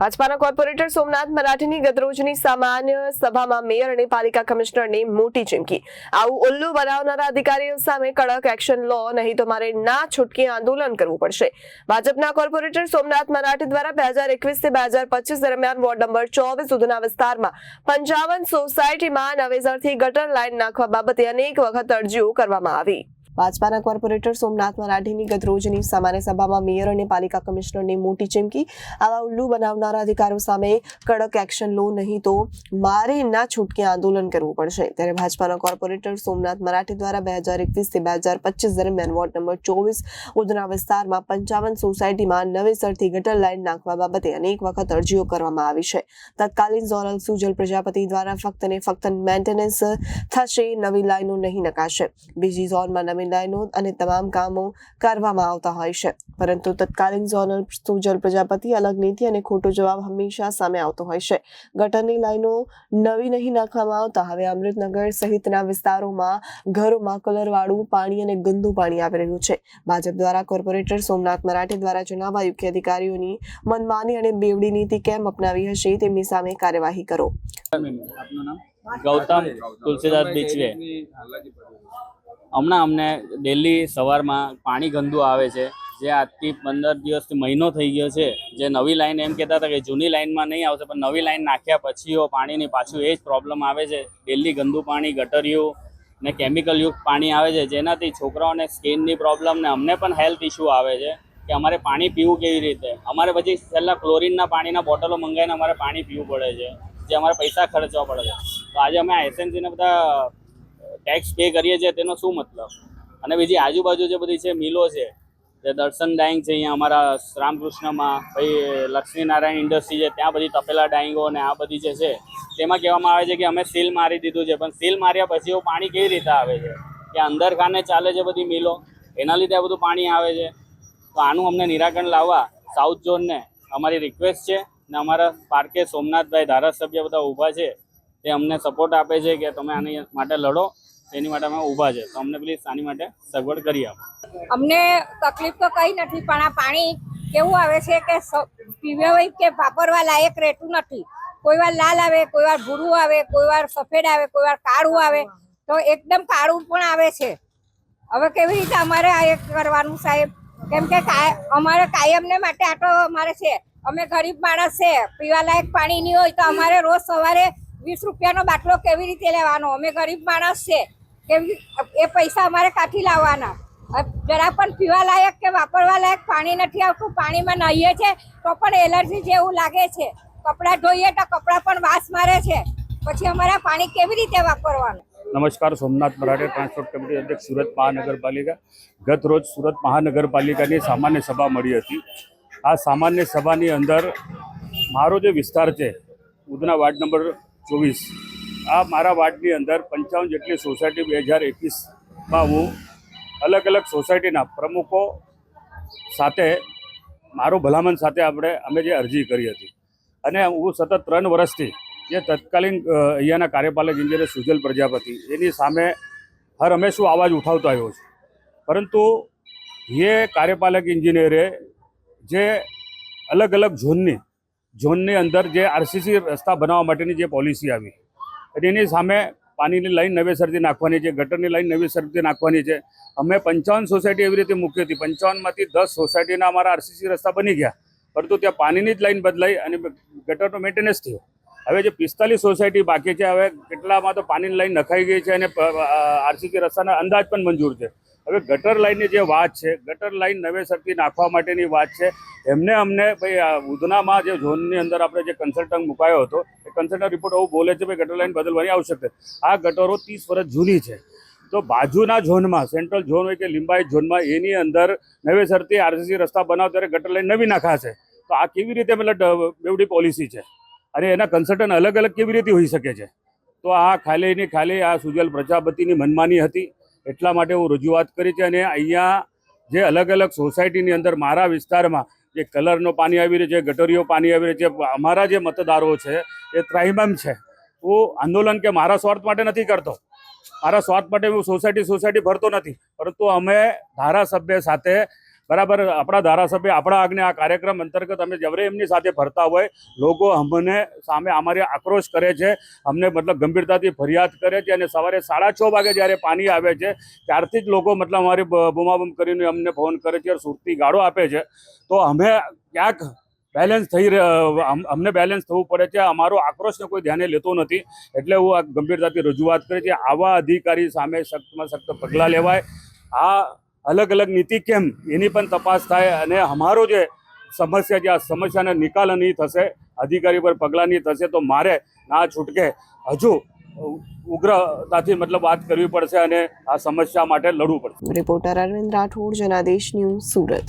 ભાજપાના કોર્પોરેટર સોમનાથ મરાઠીની ગતરોજની સામાન્ય સભામાં મેયર અને પાલિકા કમિશનરને મોટી ચીમકી. આવું ઉલ્લુ બનાવનારા અધિકારીઓ સામે કડક એક્શન લો, નહીં તો મારે ના છૂટકી આંદોલન કરવું પડશે. ભાજપના કોર્પોરેટર સોમનાથ મરાઠી દ્વારા બે હજાર એકવીસથી બે હજાર પચીસ દરમિયાન વોર્ડ નંબર ચોવીસ સુધીના વિસ્તારમાં પંચાવન સોસાયટીમાં નવેસરથી ગટર લાઇન નાખવા બાબતે અનેક વખત અરજીઓ કરવામાં આવી. ભાજપાના કોર્પોરેટર સોમનાથ મરાઠીની ગતરોજની સામાન્ય સભામાં મેયર અને પાલિકા કમિશનરને મોટી ચીમકી, આવા ઉલ્લુ બનાવનારા અધિકારો સામે કડક એક્શન લો નહીં તો મારે ના છૂટકે આંદોલન કરવું પડશે. ત્યારે ભાજપાના કોર્પોરેટર સોમનાથ મરાઠી દ્વારા બે હજાર એકવીસથી બે હજાર પચીસ દરમિયાન વોર્ડ નંબર ચોવીસ ઉધના વિસ્તારમાં પંચાવન સોસાયટીમાં નવેસરથી ગટર લાઇન નાખવા બાબતે અનેક વખત અરજીઓ કરવામાં આવી છે. તત્કાલીન ઝોનલ સુજલ પ્રજાપતિ દ્વારા ફક્ત ને ફક્ત મેન્ટેનન્સ થશે, નવી લાઇનો નહીં નકાશે. બીજી ઝોનમાં નવી લાઈનો અને તમામ કામો કરવામાં આવતા હોય છે. પરંતુ તત્કાલીન ઝોનલ સુજલ પ્રજાપતિ અલગ નીતિ અને ખોટો જવાબ હંમેશા સામે આવતો હોય છે. ગટરની લાઈનો નવી નહીં નાખવામાં આવતા. હવે અમૃતનગર સહિતના વિસ્તારોમાં ઘરોમાં કલરવાળું પાણી અને ગંદુ પાણી આવી રહ્યું છે. ભાજપ દ્વારા કોર્પોરેટર સોમનાથ મરાઠી દ્વારા જણાવાયું કે અધિકારીઓની મનમાની અને બેવડી નીતિ કેમ અપનાવી હશે તેમની સામે કાર્યવાહી કરો. ગૌતમ તુલસીદાસ બીચવે. હમણાં અમને ડેલી સવારમાં પાણી ગંદુ આવે છે, જે આજથી પંદર દિવસથી મહિનો થઈ ગયો છે, જે નવી લાઈન એમ કહેતા હતા કે જૂની લાઈનમાં નહીં આવશે, પણ નવી લાઈન નાખ્યા પછીઓ પાણીની પાછું એ જ પ્રોબ્લેમ આવે છે. ડેલી ગંદુ પાણી ગટરિયું ને કેમિકલયુક્ત પાણી આવે છે, જેનાથી છોકરાઓને સ્કિનની પ્રોબ્લેમ ને અમને પણ હેલ્થ ઇસ્યુ આવે છે, કે અમારે પાણી પીવું કેવી રીતે? અમારે પછી છેલ્લા ક્લોરીનના પાણીના બોટલો મંગાવીને અમારે પાણી પીવું પડે છે, જે અમારે પૈસા ખર્ચવા પડે છે. તો આજે અમે એસએનસીને બધા ટેક્સ પે કરીએ છીએ તેનો શું મતલબ? અને બીજી આજુબાજુ જે બધી છે મિલો છે, જે દર્શન ડાઈંગ છે અહીંયા અમારા રામકૃષ્ણમાં, પછી લક્ષ્મીનારાયણ ઇન્ડસ્ટ્રી છે, ત્યાં બધી તપેલા ડાઈંગો અને આ બધી જે છે, તેમાં કહેવામાં આવે છે કે અમે સીલ મારી દીધું છે, પણ સીલ માર્યા પછી એવું પાણી કેવી રીતે આવે છે? કે અંદર ખાને ચાલે છે બધી મિલો, એના લીધે આ બધું પાણી આવે છે. તો આનું અમને નિરાકરણ લાવવા સાઉથ ઝોનને અમારી રિક્વેસ્ટ છે ને અમારા પાર્કે સોમનાથભાઈ ધારાસભ્ય બધા ઊભા છે, તે અમને સપોર્ટ આપે છે કે તમે આની માટે લડો. તેની માટે અમે ઊભા છે. તો અમને પ્લીઝ આની માટે સગવડ કરી આપો. અમને તકલીફ તો કઈ નથી, પણ આ પાણી કેવું આવે છે કે સ- પીવા હોય કે વાપરવા લાયક રહેતું નથી. કોઈ વાર લાલ આવે, કોઈ વાર ભૂરું આવે, કોઈ વાર સફેદ આવે, કોઈ વાર કાળું આવે, તો એકદમ કાળું પણ આવે છે. હવે કેવી રીતે અમારે આ એક કરવાનું સાહેબ? કેમ કે અમારે કાયમને માટે આટો અમારે છે. અમે ગરીબ માણસ છે, પીવા લાયક પાણી નહીં હોય તો અમારે રોજ સવારે વીસ રૂપિયાનો બાટલો કેવી રીતે લેવાનો? અમે ગરીબ માણસ છે. કેવી એ પૈસા અમારે કાઠી લાવવાના? જરા પણ પીવા લાયક કે વાપરવા લાયક પાણી નથી આવતું? પાણીમાં નહીએ છે તો પણ એલર્જી જેવું લાગે છે. કપડાં ધોઈએ તો કપડાં પણ વાસ મારે છે. પછી અમારે પાણી કેવી રીતે વાપરવાનું? નમસ્કાર, સોમનાથ મરાઠે ટ્રાન્સપોર્ટ કમિટી અધ્યક્ષ સુરત મહાનગરપાલિકા. ગત રોજ સુરત મહાનગરપાલિકાની સામાન્ય સભા મળી હતી. આ સામાન્ય સભાની અંદર મારો જે વિસ્તાર છે, ઉધના વાર્ડ નંબર ચોવીસ આ મારા વાર્ડની અંદર પંચાવન જેટલી સોસાયટી બે હજાર એકવીસમાં હું અલગ અલગ સોસાયટીના પ્રમુખો સાથે, મારો ભલામણ સાથે આપણે, અમે જે અરજી કરી હતી. અને હું સતત ત્રણ વર્ષથી જે તત્કાલીન અહીંયાના કાર્યપાલક ઇન્જિનિયર સુજલ પ્રજાપતિ, એની સામે હર હંમેશ હું અવાજ ઉઠાવતો આવ્યો છું. પરંતુ એ કાર્યપાલક ઇન્જિનિયરે જે અલગ અલગ ઝોનની ઝોનની અંદર જે આરસીસી રસ્તા બનાવવા માટેની જે પોલિસી આવી અને એની સામે પાણીની લાઈન નવેસરથી નાખવાની છે, ગટરની લાઈન નવેસરથી નાખવાની છે. અમે પંચાવન સોસાયટી એવી રીતે મૂકી હતી. પંચાવનમાંથી દસ સોસાયટીના અમારા આરસીસી રસ્તા બની ગયા. પરંતુ ત્યાં પાણીની જ લાઈન બદલાઈ અને ગટરનો મેન્ટેનન્સ થયો. હવે જે પિસ્તાલીસ સોસાયટી બાકી છે, હવે કેટલામાં તો પાણીની લાઈન નખાઈ ગઈ છે અને આરસીસી રસ્તાના અંદાજ પણ મંજૂર છે. હવે ગટર લાઇનની જે વાત છે, ગટર લાઇન નવેસરથી નાખવા માટેની વાત છે. એમને અમને ભાઈ ઉધનામાં જે ઝોનની અંદર આપણે જે કન્સલ્ટન્ટ મુકાયો હતો, એ કન્સલ્ટન્ટ રિપોર્ટ એવું બોલે છે, ભાઈ, ગટર લાઇન બદલવાની આવશ્યક છે આ ગટરો ત્રીસ વર્ષ જૂની છે. તો બાજુના ઝોનમાં સેન્ટ્રલ ઝોન હોય કે લિંબાયત ઝોનમાં, એની અંદર નવેસરથી આરસીસી રસ્તા બનાવ ત્યારે ગટર લાઇન નવી નાખાશે. તો આ કેવી રીતે મતલબ બેવડી પોલિસી છે? અને એના કન્સલ્ટન્ટ અલગ અલગ કેવી રીતે હોઈ શકે છે? તો આ ખાલી ને ખાલી આ સુજલ પ્રજાપતિની મનમાની હતી. એટલા માટે હું રજૂઆત કરી છે અને અહીંયા જે અલગ અલગ સોસાયટીની અંદર મારા વિસ્તારમાં જે કલરનો પાણી આવી રહ્યું છે, ગટરીઓ પાણી આવી રહ્યું છે, અમારા જે મતદારો છે, એ ત્રાહિમામ છે. હું આંદોલન કે મારા સ્વાર્થ માટે નથી કરતો. મારા સ્વાર્થ માટે હું સોસાયટી સોસાયટી ભરતો નથી. પરંતુ અમે ધારાસભ્ય સાથે બરાબર, આપણા ધારાસભ્ય, આપણા આજ્ઞા આ કાર્યક્રમ અંતર્ગત અમે જ્યારે એમની સાથે ફરતા હોય, લોકો અમને સામે અમારી આક્રોશ કરે છે, અમને મતલબ ગંભીરતાથી ફરિયાદ કરે છે અને સવારે સાડા છ વાગે જ્યારે પાણી આવે છે, ત્યારથી જ લોકો મતલબ અમારી બૂમાબૂમ કરીને અમને ફોન કરે છે સુરતી ગાળો આપે છે. તો અમે ક્યાંક બેલેન્સ થઈ અમને બેલેન્સ થવું પડે છે, અમારો આક્રોશને કોઈ ધ્યાને લેતો નથી, એટલે હું આ ગંભીરતાથી રજૂઆત કરી છે આવા અધિકારી સામે સખ્તમાં સખ્ત પગલાં લેવાય. આ અલગ અલગ નીતિ કેમ એની પણ તપાસ થાય અને અમારો જે સમસ્યા છે, આ સમસ્યાનો નિકાલ નહીં થશે, અધિકારી પર પગલાં નહીં થશે, તો મારે ના છૂટકે હજુ ઉગ્રતાથી મતલબ વાત કરવી પડશે અને આ સમસ્યા માટે લડવું પડશે. Reporter Arvind Rathod, Janadesh news Surat.